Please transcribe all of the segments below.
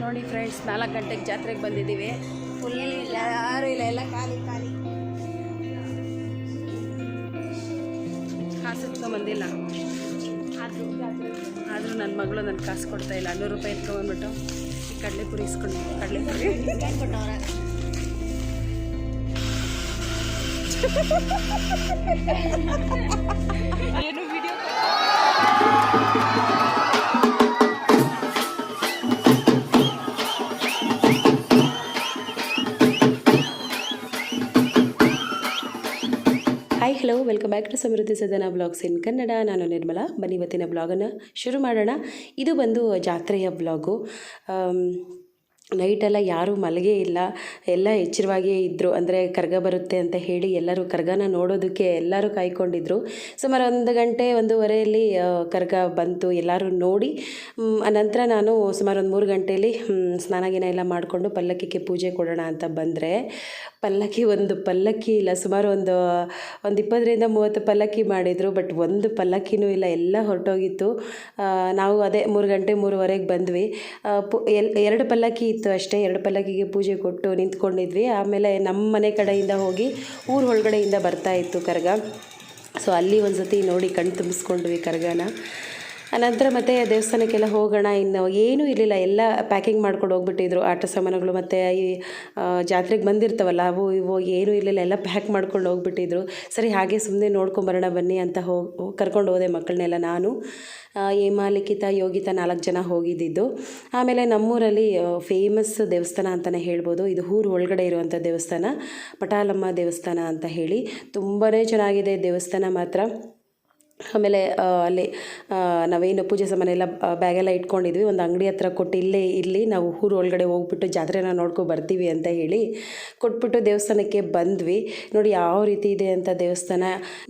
ನೋಡಿ ಫ್ರೆಂಡ್ಸ್ ನಾಲ್ಕು ಗಂಟೆಗೆ ಜಾತ್ರೆಗೆ ಬಂದಿದ್ದೀವಿ. ಫುಲ್ ಯಾರು ಇಲ್ಲ, ಎಲ್ಲ ಖಾಲಿ ಖಾಲಿ. ಕಾಸು ಇಟ್ಕೊಂಬಂದಿಲ್ಲ ಆದರೂ ನನ್ನ ಮಗಳು ನನ್ನ ಕಾಸು ಕೊಡ್ತಾ ಇಲ್ಲ. ನೂರು ರೂಪಾಯಿ ಎತ್ಕೊಂಬಂದ್ಬಿಟ್ಟು ಈ ಕಡಲೆಪುರಿ ಇಸ್ಕೊಂಡು, ಕಡಲೆಪುರಿ. ಏನು video hello welcome back to Samruddhi Sadana blogs in Kannada ನಾನು ನಿರ್ಮಲಾ. ಬನ್ನಿ ಇವತ್ತಿನ ಬ್ಲಾಗನ್ನು ಶುರು ಮಾಡೋಣ. ಇದು ಬಂದು ಜಾತ್ರೆಯ ಬ್ಲಾಗು ನೈಟೆಲ್ಲ ಯಾರೂ ಮಲಗೇ ಇಲ್ಲ. ಎಲ್ಲ ಎಚ್ಚರವಾಗಿಯೇ ಇದ್ದರು ಅಂದರೆ ಕರ್ಗ ಬರುತ್ತೆ ಅಂತ ಹೇಳಿ ಎಲ್ಲರೂ ಕರ್ಗನ ನೋಡೋದಕ್ಕೆ ಎಲ್ಲರೂ ಕಾಯ್ಕೊಂಡಿದ್ರು. ಸುಮಾರು ಒಂದು ಗಂಟೆ, ಒಂದೂವರೆಯಲ್ಲಿ ಕರಗ ಬಂತು. ಎಲ್ಲರೂ ನೋಡಿ ನಂತರ ನಾನು ಸುಮಾರು ಒಂದು ಮೂರು ಗಂಟೆಯಲ್ಲಿ ಸ್ನಾನಗಿನ ಸ್ನಾನ ಗಿನ ಎಲ್ಲ ಮಾಡಿಕೊಂಡು ಪಲ್ಲಕ್ಕಿಗೆ ಪೂಜೆ ಕೊಡೋಣ ಅಂತ ಬಂದರೆ, ಪಲ್ಲಕ್ಕಿ ಒಂದು ಪಲ್ಲಕ್ಕಿ ಇಲ್ಲ. ಸುಮಾರು ಒಂದು ಒಂದು ಇಪ್ಪತ್ತರಿಂದ ಮೂವತ್ತು ಪಲ್ಲಕ್ಕಿ ಮಾಡಿದರು. ಬಟ್ ಒಂದು ಪಲ್ಲಕ್ಕಿನೂ ಇಲ್ಲ. ಎಲ್ಲ ಹೊರಟೋಗಿತ್ತು. ನಾವು ಅದೇ ಮೂರು ಗಂಟೆ, ಮೂರುವರೆಗೆ ಬಂದ್ವಿ. ಪು, ಎಲ್, ಎರಡು ಪಲ್ಲಕ್ಕಿ ಇತ್ತು ಅಷ್ಟೇ, ಎರಡು ಪಲ್ಲಕ್ಕಿಗೆ ಪೂಜೆ ಕೊಟ್ಟು ನಿಂತ್ಕೊಂಡಿದ್ವಿ. ಆಮೇಲೆ ನಮ್ಮ ಮನೆ ಕಡೆಯಿಂದ ಹೋಗಿ ಊರ ಒಳಗಡೆಯಿಂದ ಬರ್ತಾ ಇತ್ತು ಕರ್ಗ. ಸೊ ಅಲ್ಲಿ ಒಂದು ಸತಿ ನೋಡಿ ಕಣ್ಣು ತುಂಬಿಸ್ಕೊಂಡ್ವಿ ಕರ್ಗನ. ಅನಂತರ ಮತ್ತೆ ದೇವಸ್ಥಾನಕ್ಕೆಲ್ಲ ಹೋಗೋಣ, ಇನ್ನು ಏನೂ ಇರಲಿಲ್ಲ. ಎಲ್ಲ ಪ್ಯಾಕಿಂಗ್ ಮಾಡ್ಕೊಂಡು ಹೋಗ್ಬಿಟ್ಟಿದ್ರು. ಆಟ ಸಾಮಾನುಗಳು ಮತ್ತು ಈ ಜಾತ್ರೆಗೆ ಬಂದಿರ್ತಾವಲ್ಲ, ಅವು ಇವು ಏನೂ ಇರಲಿಲ್ಲ. ಎಲ್ಲ ಪ್ಯಾಕ್ ಮಾಡ್ಕೊಂಡು ಹೋಗ್ಬಿಟ್ಟಿದ್ರು. ಸರಿ, ಹಾಗೆ ಸುಮ್ಮನೆ ನೋಡ್ಕೊಂಬರೋಣ ಬನ್ನಿ ಅಂತ ಹೋಗಿ ಕರ್ಕೊಂಡು ಹೋದೆ ಮಕ್ಕಳನ್ನೆಲ್ಲ ನಾನು. ಹೇಮಾಲಿಖಿತ ಹೇಮಾ, ಲಿಖಿತ, ಯೋಗಿತಾ ನಾಲ್ಕು ಜನ ಹೋಗಿದ್ದಿದ್ದು. ಆಮೇಲೆ ನಮ್ಮೂರಲ್ಲಿ ಫೇಮಸ್ ದೇವಸ್ಥಾನ ಅಂತಲೇ ಹೇಳ್ಬೋದು. ಇದು ಊರು ಒಳಗಡೆ ಇರುವಂಥ ದೇವಸ್ಥಾನ, ಪಟಾಲಮ್ಮ ದೇವಸ್ಥಾನ ಅಂತ ಹೇಳಿ. ತುಂಬಾ ಚೆನ್ನಾಗಿದೆ ದೇವಸ್ಥಾನ ಮಾತ್ರ. ಆಮೇಲೆ ಅಲ್ಲಿ ನಾವೇನು ಪೂಜೆ ಸಾಮಾನು ಎಲ್ಲ ಬ್ಯಾಗೆಲ್ಲ ಇಟ್ಕೊಂಡಿದ್ವಿ. ಒಂದು ಅಂಗಡಿ ಹತ್ರ ಕೊಟ್ಟು ಇಲ್ಲೇ ಇಲ್ಲಿ ನಾವು ಊರು ಒಳಗಡೆ ಹೋಗ್ಬಿಟ್ಟು ಜಾತ್ರೆನ ನೋಡ್ಕೊ ಬರ್ತೀವಿ ಅಂತ ಹೇಳಿ ಕೊಟ್ಬಿಟ್ಟು ದೇವಸ್ಥಾನಕ್ಕೆ ಬಂದ್ವಿ. ನೋಡಿ ಯಾವ ರೀತಿ ಇದೆ ಅಂತ ದೇವಸ್ಥಾನ.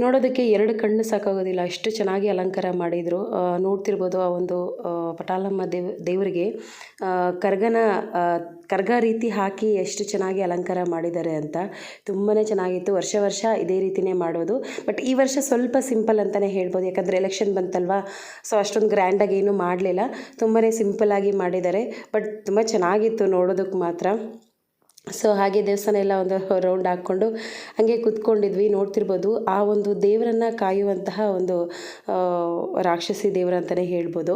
ನೋಡೋದಕ್ಕೆ ಎರಡು ಕಣ್ಣು ಸಾಕಾಗೋದಿಲ್ಲ. ಅಷ್ಟು ಚೆನ್ನಾಗಿ ಅಲಂಕಾರ ಮಾಡಿದರು. ನೋಡ್ತಿರ್ಬೋದು ಆ ಒಂದು ಪಟಾಲಮ್ಮ ದೇವ್, ದೇವರಿಗೆ. ಕರ್ಗನ ಕರ್ಗ ರೀತಿ ಹಾಕಿ ಎಷ್ಟು ಚೆನ್ನಾಗಿ ಅಲಂಕಾರ ಮಾಡಿದ್ದಾರೆ ಅಂತ. ತುಂಬಾ ಚೆನ್ನಾಗಿತ್ತು. ವರ್ಷ ವರ್ಷ ಇದೇ ರೀತಿಯೇ ಮಾಡೋದು. ಬಟ್ ಈ ವರ್ಷ ಸ್ವಲ್ಪ ಸಿಂಪಲ್ ಅಂತಲೇ ಹೇಳ್ಬೋದು. ಯಾಕಂದರೆ ಎಲೆಕ್ಷನ್ ಬಂತಲ್ವಾ? ಸೊ ಅಷ್ಟೊಂದು ಗ್ರ್ಯಾಂಡಾಗಿ ಏನೂ ಮಾಡಲಿಲ್ಲ. ತುಂಬಾ ಸಿಂಪಲ್ಲಾಗಿ ಮಾಡಿದ್ದಾರೆ. ಬಟ್ ತುಂಬ ಚೆನ್ನಾಗಿತ್ತು ನೋಡೋದಕ್ಕೆ ಮಾತ್ರ. ಸೊ ಹಾಗೆ ದೇವಸ್ಥಾನ ಎಲ್ಲ ಒಂದು ರೌಂಡ್ ಹಾಕ್ಕೊಂಡು ಹಾಗೆ ಕೂತ್ಕೊಂಡಿದ್ವಿ ನೋಡ್ತಿರ್ಬೋದು. ಆ ಒಂದು ದೇವರನ್ನು ಕಾಯುವಂತಹ ಒಂದು ರಾಕ್ಷಸಿ ದೇವರು ಅಂತಲೇ ಹೇಳ್ಬೋದು.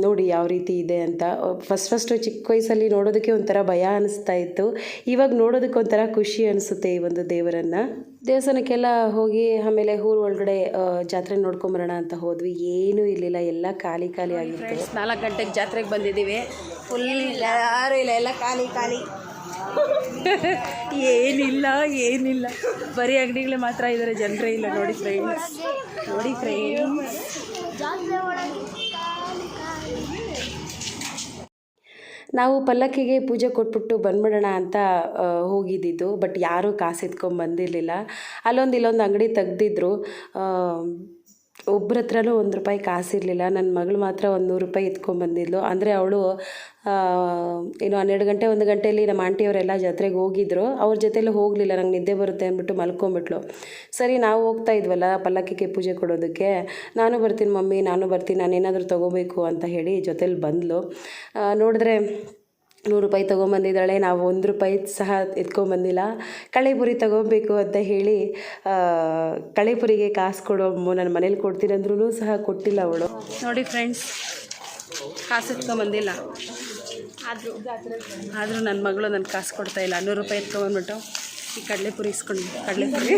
ನೋಡಿ ಯಾವ ರೀತಿ ಇದೆ ಅಂತ. ಫಸ್ಟ್ ಫಸ್ಟು ಚಿಕ್ಕ ವಯಸ್ಸಲ್ಲಿ ನೋಡೋದಕ್ಕೆ ಒಂಥರ ಭಯ ಅನಿಸ್ತಾ ಇತ್ತು. ಇವಾಗ ನೋಡೋದಕ್ಕೆ ಒಂಥರ ಖುಷಿ ಅನಿಸುತ್ತೆ ಈ ಒಂದು ದೇವರನ್ನು. ದೇವಸ್ಥಾನಕ್ಕೆಲ್ಲ ಹೋಗಿ ಆಮೇಲೆ ಊರು ಒಳಗಡೆ ಜಾತ್ರೆ ನೋಡ್ಕೊಂಬರೋಣ ಅಂತ ಹೋದ್ವಿ. ಏನೂ ಇರಲಿಲ್ಲ. ಎಲ್ಲ ಖಾಲಿ ಖಾಲಿ ಆಗಿತ್ತು. ನಾಲ್ಕು ಗಂಟೆಗೆ ಜಾತ್ರೆಗೆ ಬಂದಿದ್ದೀವಿ. ಫುಲ್ ಯಾರೂ ಇಲ್ಲ. ಎಲ್ಲ ಖಾಲಿ ಖಾಲಿ. ಏನಿಲ್ಲ ಏನಿಲ್ಲ. ಬರೀ ಅಂಗಡಿಗಳೇ ಮಾತ್ರ ಇದ್ದಾರೆ ಜನರೇ ಇಲ್ಲ ನೋಡಿ ಫ್ರೆಂಡ್ಸ್ ನೋಡಿ ಫ್ರೆಂಡ್ಸ್ ನಾವು ಪಲ್ಲಕ್ಕಿಗೆ ಪೂಜೆ ಕೊಟ್ಬಿಟ್ಟು ಬಂದ್ಬಿಡೋಣ ಅಂತ ಹೋಗಿದ್ದಿದ್ದು, ಬಟ್ ಯಾರೂ ಕಾಸು ಎತ್ಕೊಂಡು ಬಂದಿರಲಿಲ್ಲ. ಅಲ್ಲೊಂದು ಇಲ್ಲೊಂದು ಅಂಗಡಿ ತೆಗ್ದಿದ್ರು. ಒಬ್ಬರ ಹತ್ರನೂ ಒಂದು ರೂಪಾಯಿ ಕಾಸಿರಲಿಲ್ಲ. ನನ್ನ ಮಗಳು ಮಾತ್ರ ಒಂದು ನೂರು ರೂಪಾಯಿ ಎತ್ಕೊಂಡ್ಬಂದಿದ್ಲು ಅಂದರೆ ಅವಳು ಏನು ಹನ್ನೆರಡು ಗಂಟೆ, ಒಂದು ಗಂಟೆಯಲ್ಲಿ ನಮ್ಮ ಆಂಟಿಯವರೆಲ್ಲ ಜಾತ್ರೆಗೆ ಹೋಗಿದ್ರು. ಅವ್ರ ಜೊತೆಲಿ ಹೋಗಲಿಲ್ಲ. ನಂಗೆ ನಿದ್ದೆ ಬರುತ್ತೆ ಅಂದ್ಬಿಟ್ಟು ಮಲ್ಕೊಂಬಿಟ್ಲು. ಸರಿ, ನಾವು ಹೋಗ್ತಾ ಇದ್ವಲ್ಲ ಪಲ್ಲಕ್ಕಿಗೆ ಪೂಜೆ ಕೊಡೋದಕ್ಕೆ. ನಾನು ಬರ್ತೀನಿ ಮಮ್ಮಿ, ನಾನು ಬರ್ತೀನಿ ನಾನೇನಾದರೂ ತೊಗೋಬೇಕು ಅಂತ ಹೇಳಿ ಜೊತೇಲಿ ಬಂದಳು ನೋಡಿದ್ರೆ ನೂರು ರೂಪಾಯಿ ತೊಗೊಂಬಂದಿದ್ದಾಳೆ ನಾವು ಒಂದು ರೂಪಾಯಿ ಸಹ ಎತ್ಕೊಂಬಂದಿಲ್ಲ. ಕಳೆಪುರಿ ತೊಗೊಬೇಕು ಅಂತ ಹೇಳಿ ಕಳೆಪುರಿಗೆ ಕಾಸು ಕೊಡೋ ನನ್ನ ಮನೇಲಿ ಕೊಡ್ತೀರಂದ್ರೂ ಸಹ ಕೊಟ್ಟಿಲ್ಲ ಅವಳು. ನೋಡಿ ಫ್ರೆಂಡ್ಸ್ ಕಾಸು ಎತ್ಕೊಂಬಂದಿಲ್ಲ. ಆದರೂ ಆದರೂ ನನ್ನ ಮಗಳು ನನ್ನ ಕಾಸು ಕೊಡ್ತಾ ಇಲ್ಲ. ನೂರು ರೂಪಾಯಿ ಎತ್ಕೊಂಬಂದ್ಬಿಟ್ಟು ಈ ಕಡಲೆಪುರಿ ಇಸ್ಕೊಂಡು ಕಡಲೆಪುರಿ.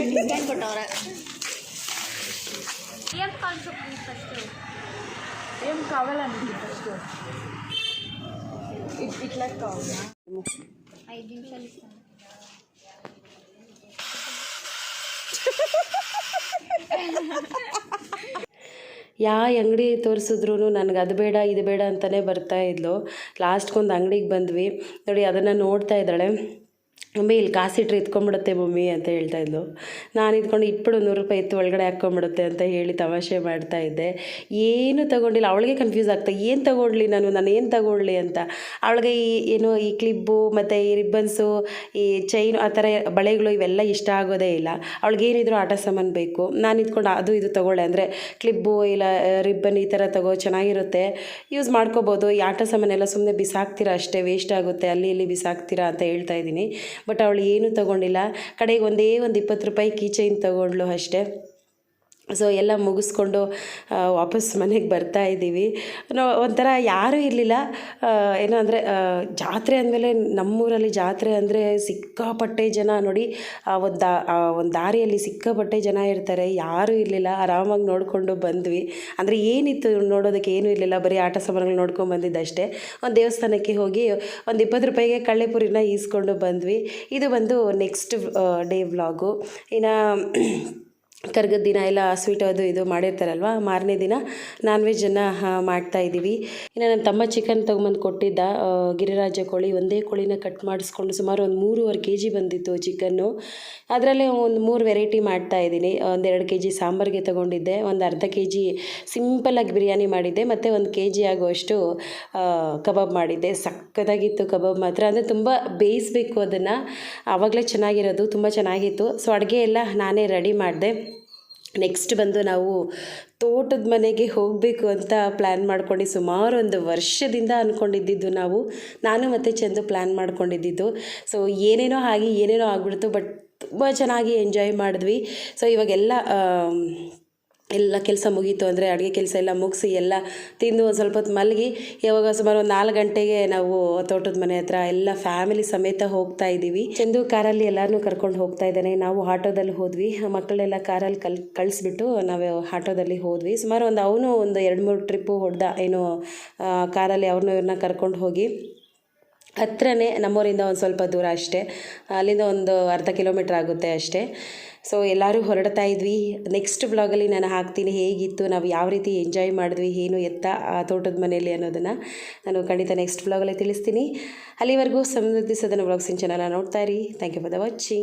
ಏನು ಕಾವಲ್ಲ ఇట్లా కావాలా ఐదు నిమిషాలు ఇస్తాను ಯಾ ಅಂಗಡಿ ತೋರಿಸಿದ್ರು ನನಗೆ ಅದು ಬೇಡ ಇದು ಬೇಡ ಅಂತಲೇ ಬರ್ತಾ ಇದ್ಲು ಲಾಸ್ಟ್ಗೊಂದು ಅಂಗಡಿಗೆ ಬಂದ್ವಿ ನೋಡಿ ಅದನ್ನು ನೋಡ್ತಾ ಇದ್ದಾಳೆ ಮಮ್ಮಿ, ಇಲ್ಲಿ ಕಾಸಿಟ್ರೆ ಇತ್ಕೊಂಡ್ಬಿಡುತ್ತೆ ಮಮ್ಮಿ ಅಂತ ಹೇಳ್ತಾ ಇದ್ಲು. ನಾನು ಇದ್ಕೊಂಡು ಇಟ್ಬಿಡು ನೂರು ರೂಪಾಯಿ ಇತ್ತು, ಒಳಗಡೆ ಹಾಕ್ಕೊಂಬಿಡುತ್ತೆ ಅಂತ ಹೇಳಿ ತಮಾಷೆ ಮಾಡ್ತಾ ಇದ್ದೆ. ಏನು ತಗೊಂಡಿಲ್ಲ, ಅವಳಿಗೆ ಕನ್ಫ್ಯೂಸ್ ಆಗ್ತಾ, ಏನು ತಗೊಳ್ಳಿ ನಾನು ನಾನು ಏನು ತಗೊಳ್ಳಿ ಅಂತ. ಅವಳಿಗೆ ಈ, ಏನು, ಈ ಕ್ಲಿಬ್ಬು ಮತ್ತು ಈ ರಿಬ್ಬನ್ಸು ಈ ಚೈನು ಆ ಥರ ಬಳೆಗಳು ಇವೆಲ್ಲ ಇಷ್ಟ ಆಗೋದೇ ಇಲ್ಲ. ಅವಳಿಗೆ ಏನಿದ್ರು ಆಟ ಸಾಮಾನು ಬೇಕು. ನಾನು ಇದ್ಕೊಂಡು ಅದು ಇದು ತಗೊಳ್ಳೆ ಅಂದರೆ ಕ್ಲಿಬ್ಬು ಇಲ್ಲ ರಿಬ್ಬನ್ ಈ ಥರ ತಗೋ, ಚೆನ್ನಾಗಿರುತ್ತೆ. ಯೂಸ್ ಮಾಡ್ಕೋಬೋದು. ಈ ಆಟ ಸಾಮಾನೆಲ್ಲ ಸುಮ್ಮನೆ ಬಿಸಾಕ್ತೀರಾ ಅಷ್ಟೇ ವೇಸ್ಟ್ ಆಗುತ್ತೆ, ಅಲ್ಲಿ ಇಲ್ಲಿ ಬಿಸಾಕ್ತೀರಾ ಅಂತ ಹೇಳ್ತಾ ಇದ್ದೀನಿ. ಬಟ್ ಅವಳು ಏನೂ ತೊಗೊಂಡಿಲ್ಲ. ಕಡೆಗೆ ಒಂದೇ ಒಂದು ಇಪ್ಪತ್ತು ರೂಪಾಯಿ ಕೀಚೈನ್ ಚೈನ್ ತೊಗೊಂಡ್ಲು ಅಷ್ಟೇ. ಸೊ ಎಲ್ಲ ಮುಗಿಸ್ಕೊಂಡು ವಾಪಸ್ ಮನೆಗೆ ಬರ್ತಾ ಇದ್ದೀವಿ. ಒಂಥರ ಯಾರೂ ಇರಲಿಲ್ಲ. ಏನು ಅಂದರೆ ಜಾತ್ರೆ ಅಂದಮೇಲೆ ನಮ್ಮೂರಲ್ಲಿ ಜಾತ್ರೆ ಅಂದರೆ ಸಿಕ್ಕಾಪಟ್ಟೆ ಜನ ನೋಡಿ ಒಂದು ದಾ ಒಂದು ದಾರಿಯಲ್ಲಿ ಸಿಕ್ಕಾಪಟ್ಟೆ ಜನ ಇರ್ತಾರೆ. ಯಾರೂ ಇರಲಿಲ್ಲ. ಆರಾಮಾಗಿ ನೋಡಿಕೊಂಡು ಬಂದ್ವಿ. ಅಂದರೆ ಏನಿತ್ತು ನೋಡೋದಕ್ಕೆ ಏನೂ ಇರಲಿಲ್ಲ. ಬರೀ ಆಟ ಸಾಮಾನುಗಳು ನೋಡ್ಕೊಂಡು ಬಂದಿದ್ದಷ್ಟೇ. ಒಂದು ದೇವಸ್ಥಾನಕ್ಕೆ ಹೋಗಿ ಒಂದು ಇಪ್ಪತ್ತು ರೂಪಾಯಿಗೆ ಕಳ್ಳೆಪುರಿನ ಈಸ್ಕೊಂಡು ಬಂದ್ವಿ. ಇದು ಬಂದು ನೆಕ್ಸ್ಟ್ ಡೇ ವ್ಲಾಗು ಇನ್ನು ಕರ್ಗದ ದಿನ ಎಲ್ಲ ಸ್ವೀಟ್ ಅದು ಇದು ಮಾಡಿರ್ತಾರಲ್ವ? ಮಾರನೇ ದಿನ ನಾನ್ ವೆಜ್ಜನ್ನು ಮಾಡ್ತಾ ಇದ್ದೀವಿ. ಇನ್ನು ನನ್ನ ತಮ್ಮ ಚಿಕನ್ ತೊಗೊಂಬಂದು ಕೊಟ್ಟಿದ್ದ ಗಿರಿರಾಜ ಕೋಳಿ ಒಂದೇ ಕೋಳಿನ ಕಟ್ ಮಾಡಿಸ್ಕೊಂಡು ಸುಮಾರು ಒಂದು ಮೂರುವರೆ ಕೆ ಜಿ ಬಂದಿತ್ತು ಚಿಕನ್ನು ಅದರಲ್ಲೇ ಒಂದು ಮೂರು ವೆರೈಟಿ ಮಾಡ್ತಾ ಇದ್ದೀನಿ. ಒಂದೆರಡು ಕೆ ಜಿ ಸಾಂಬಾರಿಗೆ ತೊಗೊಂಡಿದ್ದೆ, ಒಂದು ಅರ್ಧ ಕೆ ಜಿ ಸಿಂಪಲ್ಲಾಗಿ ಬಿರಿಯಾನಿ ಮಾಡಿದ್ದೆ, ಮತ್ತು ಒಂದು ಕೆ ಜಿ ಆಗುವಷ್ಟು ಕಬಾಬ್ ಮಾಡಿದ್ದೆ. ಸಕ್ಕತ್ತಾಗಿತ್ತು ಕಬಾಬ್ ಮಾತ್ರ. ಅಂದರೆ ತುಂಬ ಬೇಯಿಸಬೇಕು ಅದನ್ನು. ಆವಾಗಲೇ ಚೆನ್ನಾಗಿರೋದು, ತುಂಬ ಚೆನ್ನಾಗಿತ್ತು. ಸೊ ಅಡುಗೆ ಎಲ್ಲ ನಾನೇ ರೆಡಿ ಮಾಡಿದೆ. ನೆಕ್ಸ್ಟ್ ಬಂದು ನಾವು ತೋಟದ ಮನೆಗೆ ಹೋಗಬೇಕು ಅಂತ ಪ್ಲ್ಯಾನ್ ಮಾಡ್ಕೊಂಡು ಸುಮಾರು ಒಂದು ವರ್ಷದಿಂದ ಅಂದ್ಕೊಂಡಿದ್ದಿದ್ದು ನಾವು. ನಾನು ಮತ್ತು ಚಂದು ಪ್ಲ್ಯಾನ್ ಮಾಡ್ಕೊಂಡಿದ್ದಿದ್ದು. ಸೊ ಏನೇನೋ ಆಗಿ ಏನೇನೋ ಆಗ್ಬಿಡ್ತು ಬಟ್ ತುಂಬ ಚೆನ್ನಾಗಿ ಎಂಜಾಯ್ ಮಾಡಿದ್ವಿ. ಸೊ ಇವಾಗೆಲ್ಲ ಎಲ್ಲ ಕೆಲಸ ಮುಗೀತು ಅಂದರೆ ಅಡುಗೆ ಕೆಲಸ ಎಲ್ಲ ಮುಗಿಸಿ ಎಲ್ಲ ತಿಂದು ಒಂದು ಸ್ವಲ್ಪ ಹೊತ್ತು ಮಲಗಿ ಯಾವಾಗ ಸುಮಾರು ಒಂದು ನಾಲ್ಕು ಗಂಟೆಗೆ ನಾವು ತೋಟದ ಮನೆ ಹತ್ರ ಎಲ್ಲ ಫ್ಯಾಮಿಲಿ ಸಮೇತ ಹೋಗ್ತಾ ಇದ್ದೀವಿ ಚಂದು ಕಾರಲ್ಲಿ ಎಲ್ಲರನ್ನೂ ಕರ್ಕೊಂಡು ಹೋಗ್ತಾ ಇದ್ದಾನೆ. ನಾವು ಆಟೋದಲ್ಲಿ ಹೋದ್ವಿ. ಮಕ್ಕಳೆಲ್ಲ ಕಾರಲ್ಲಿ ಕಲ್, ಕಳಿಸ್ಬಿಟ್ಟು ನಾವು ಆಟೋದಲ್ಲಿ ಹೋದ್ವಿ. ಸುಮಾರು ಒಂದು ಅವನು ಒಂದು ಎರಡು ಮೂರು ಟ್ರಿಪ್ಪು ಹೊಡೆದ ಏನು ಕಾರಲ್ಲಿ ಅವ್ರನ್ನೂ ಇವ್ರನ್ನ ಕರ್ಕೊಂಡು ಹೋಗಿ. ಹತ್ರನೇ ನಮ್ಮೂರಿಂದ ಒಂದು ಸ್ವಲ್ಪ ದೂರ ಅಷ್ಟೇ. ಅಲ್ಲಿಂದ ಒಂದು ಅರ್ಧ ಕಿಲೋಮೀಟ್ರ್ ಆಗುತ್ತೆ ಅಷ್ಟೇ. ಸೊ ಎಲ್ಲರೂ ಹೊರಡ್ತಾ ಇದ್ವಿ. ನೆಕ್ಸ್ಟ್ ಬ್ಲಾಗಲ್ಲಿ ನಾನು ಹಾಕ್ತೀನಿ. ಹೇಗಿತ್ತು? ನಾವು ಯಾವ ರೀತಿ ಎಂಜಾಯ್ ಮಾಡಿದ್ವಿ? ಏನು ಎತ್ತ ಆ ತೋಟದ ಮನೆಯಲ್ಲಿ ಅನ್ನೋದನ್ನು ನಾನು ಖಂಡಿತ ನೆಕ್ಸ್ಟ್ ವ್ಲಾಗಲ್ಲಿ ತಿಳಿಸ್ತೀನಿ. ಅಲ್ಲಿವರೆಗೂ ಸಮೃದ್ಧಿ ಸದನ ಬ್ಲಾಗ್ಸಿನ ಚಾನಲ್ ನೋಡ್ತಾ ಇರಿ. Thank you for the watching